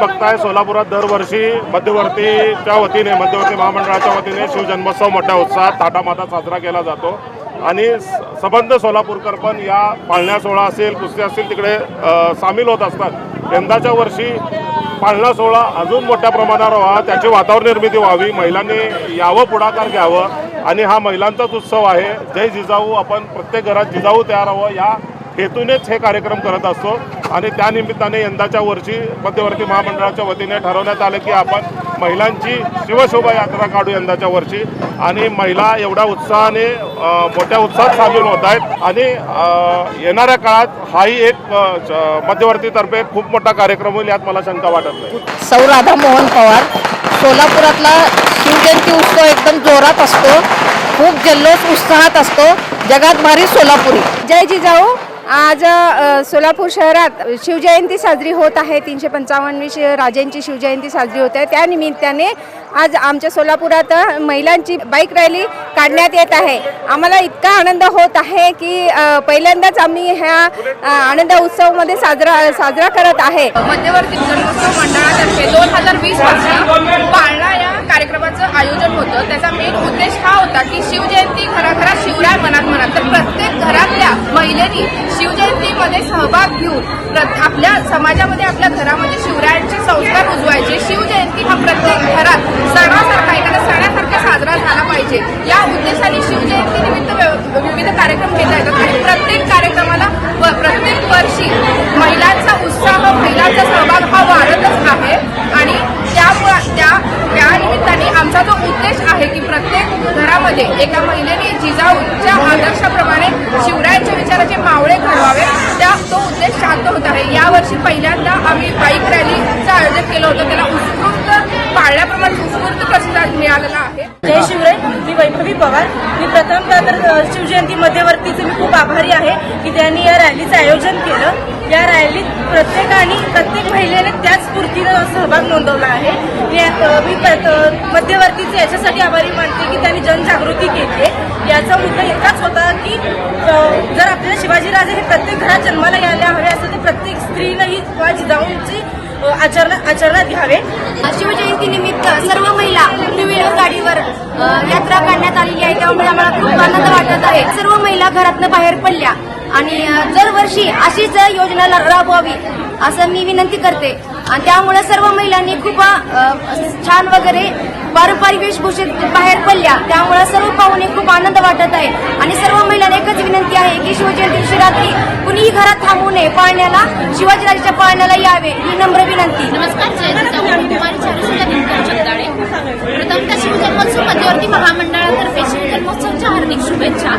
बघताय सोलापुरात दरवर्षी मध्यवर्तीच्या वतीने मध्यवर्ती महामंडळाच्या वतीने शिवजन्मोत्सव मोठ्या उत्साहात थाटामाटा साजरा केला जातो. आणि स- सबंध सोलापूरकर पण या पाळण्या सोहळा असेल कुस्ती असेल तिकडे सामील होत असतात. यंदाच्या वर्षी पाळणा सोहळा अजून मोठ्या प्रमाणावर व्हावा त्याची वातावरण निर्मिती व्हावी महिलांनी यावं पुढाकार घ्यावं. आणि हा महिलांचाच उत्सव आहे. जय जिजाऊ आपण प्रत्येक घरात जिजाऊ तयार हवं या हेतूनेच हे कार्यक्रम करत असतो. आणि त्या निमित्ताने यंदाच्या वर्षी मध्यवर्ती महामंडळाच्या वतीने ठरवण्यात आलं की आपण महिलांची शिवशोभा यात्रा काढू यंदाच्या वर्षी. आणि महिला एवढ्या उत्साहाने मोठ्या उत्साहात सामील होत आहेत. आणि येणाऱ्या काळात हाही एक मध्यवर्तीतर्फे खूप मोठा कार्यक्रम होईल यात मला शंका वाटत नाही. सौ राधा मोहन पवार. सोलापुरातला शिवजयंती उत्सव एकदम जोरात असतो. खूप जल्लोष उत्साहात असतो. जगात भारी सोलापुरी. जय जिजाऊ. आज सोलापूर शहरात शिवजयंती साजरी होत आहे. तीनशे पंचावन्नवी शि राजांची शिवजयंती साजरी होत आहे. त्या निमित्ताने आज आमच्या सोलापुरात महिलांची बाईक रॅली काढण्यात येत आहे. आम्हाला इतका आनंद होत आहे की पहिल्यांदाच आम्ही ह्या आनंद उत्सवमध्ये साजरा साजरा करत आहे. मध्यवर्ती मंडळातर्फे दोन हजार वीसपासून पाळणा या कार्यक्रमात होतं त्याचा मेन उद्देश हा होता की शिवजयंती घराघरात शिवराय मनात मनात. तर प्रत्येक घरातल्या महिलेनी शिवजयंतीमध्ये सहभाग घेऊन प्र- आपल्या समाजामध्ये आपल्या घरामध्ये शिवरायांचे संस्कार उजवा शिवजयंती हा प्रत्येक घरात सणासारखा एखाद्या सणासारखा साजरा झाला पाहिजे या उद्देशाने शिवजयंती निमित्त व्य- विविध कार्यक्रम घेता येतात आणि प्रत्येक कार्यक्रमाला व प्रत्येक वर्षी महिलांचा उत्साह महिलांचा सहभाग हा वाढतच आहे आणि त्यामुळे त्या त्या निमित्ताने आमचा जो उद्देश आहे की प्रत्येक घरामध्ये एका महिलेने जिजाऊच्या आदर्शाप्रमाणे शिवरायांच्या विचाराचे मावळे घडवावे त्या तो उद्देश शांत होत आहे यावर्षी पहिल्यांदा आम्ही बाईक रॅलीचं आयोजन केलं होतं त्याला उत्स्फूर्त पाळण्याप्रमाणे उत्स्फूर्त प्रतिसाद मिळालेला आहे जय शिवराय मी वैभवी पवार. मी प्रथमतः तर शिवजयंती मध्यवर्तीचे मी खूप आभारी आहे की त्यांनी या रॅलीचं आयोजन केलं. या रॅलीत प्रत्येकाने प्रत्येक महिलेने त्याच स्फूर्तीनं सहभाग नोंदवला आहे. मी मध्यवर्तीचे याच्यासाठी आभारी मानते की त्यांनी जनजागृती केली आहे. याचा मुद्दा इतकाच होता की जर आपल्याला शिवाजीराजे हे प्रत्येक घरात जन्माला यायला हवे असं तर प्रत्येक स्त्रीनंही किंवा जिजाऊंची आचरणा आचरणात घ्यावे. शिवजयंती निमित्त सर्व गाडीवर यात्रा काढण्यात आलेली आहे. त्यामुळे आम्हाला खूप आनंद वाटत आहे. सर्व महिला घरातनं बाहेर पडल्या. आणि दरवर्षी अशीच योजना राबवावी असं मी विनंती करते. आणि त्यामुळे सर्व महिलांनी खूप छान वगैरे पारंपरिक वेशभूषेत बाहेर पडल्या. त्यामुळे सर्व पाहुणे खूप आनंद वाटत आहे. आणि सर्व महिलांना एकच विनंती आहे की शिवजयंती दिवशी रात्री कुणीही घरात थांबू नये पाळण्याला शिवाजीराजाच्या पाळण्याला यावे ही नम्र विनंती. नमस्कार जय प्रथमतः शिवजन्मोत्सव मध्यवर्ती महामंडळातर्फे शिवजन्मोत्सवच्या हार्दिक शुभेच्छा.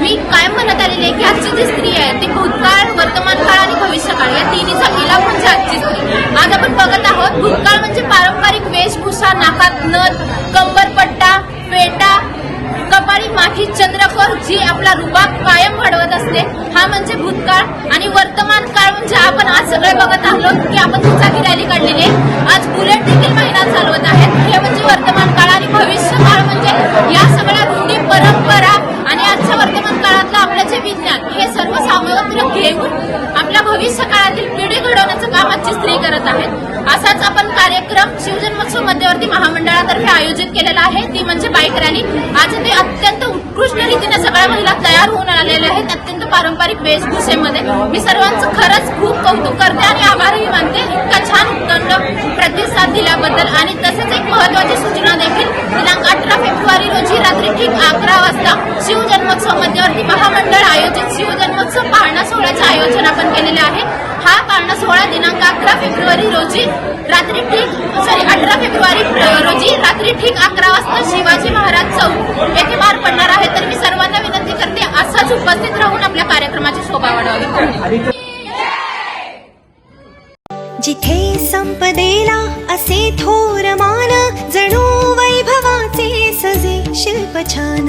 मी काय म्हणत आलेली आहे की आजची जी स्त्री आहे ती भूतकाळ वर्तमान काळ आणि भविष्यकाळ या तिन्हीचा मिलाप म्हणजे आजची स्त्री. आज आपण बघत आहोत भूतकाळ म्हणजे पारंपरिक वेशभूषा नाकात नथ कंबरपट्टा पेटा सकाळी माठी चंद्रकोर जी आपला रुबाब कायम वाढवत असते हा म्हणजे भूतकाळ. आणि वर्तमान काळ म्हणजे आपण आज सगळे बघत आहोत की आपण दुचाकी रॅली काढलेली आहे. आज बुलेट देखील महिला चालवत आहेत. मध्यवर्ती महामंडळातर्फे आयोजित केलेला आहे. ती म्हणजे बाईक रॅली. आज ते अत्यंत उत्कृष्ट रीतीने सगळ्या महिला तयार होऊन आलेल्या आहेत. अत्यंत पारंपरिक वेशभूषेमध्ये. मी सर्वांचं खरंच खूप कौतुक करते आणि आभारही मानते. इतका छान उत्तंड प्रतिसाद दिल्याबद्दल आणि तसेच एक महत्वाची सूचना देखील. दिनांक अठरा फेब्रुवारी रोजी रात्री ठीक अकरा वाजता शिवजन्मोत्सव मध्यवर्ती महामंडळ आयोजित शिवजन्मोत्सव पाळणा सोहळ्याचं आयोजन आपण केलेले आहे. हा पाळणा सोहळा दिनांक अकरा फेब्रुवारी रोजी रात्री ठीक सॉरी अठरा फेब्रुवारी रोजी रात्री ठीक अकरा वाजता शिवाजी महाराज चौक येथे पार पडणार आहे. तर मी सर्वांना विनंती करते असाच उपस्थित राहून आपल्या कार्यक्रमाची शोभा वाढवावी. जिथे संपदेला असे थोर मान जणू वैभवाचे सजे शिल्प छान.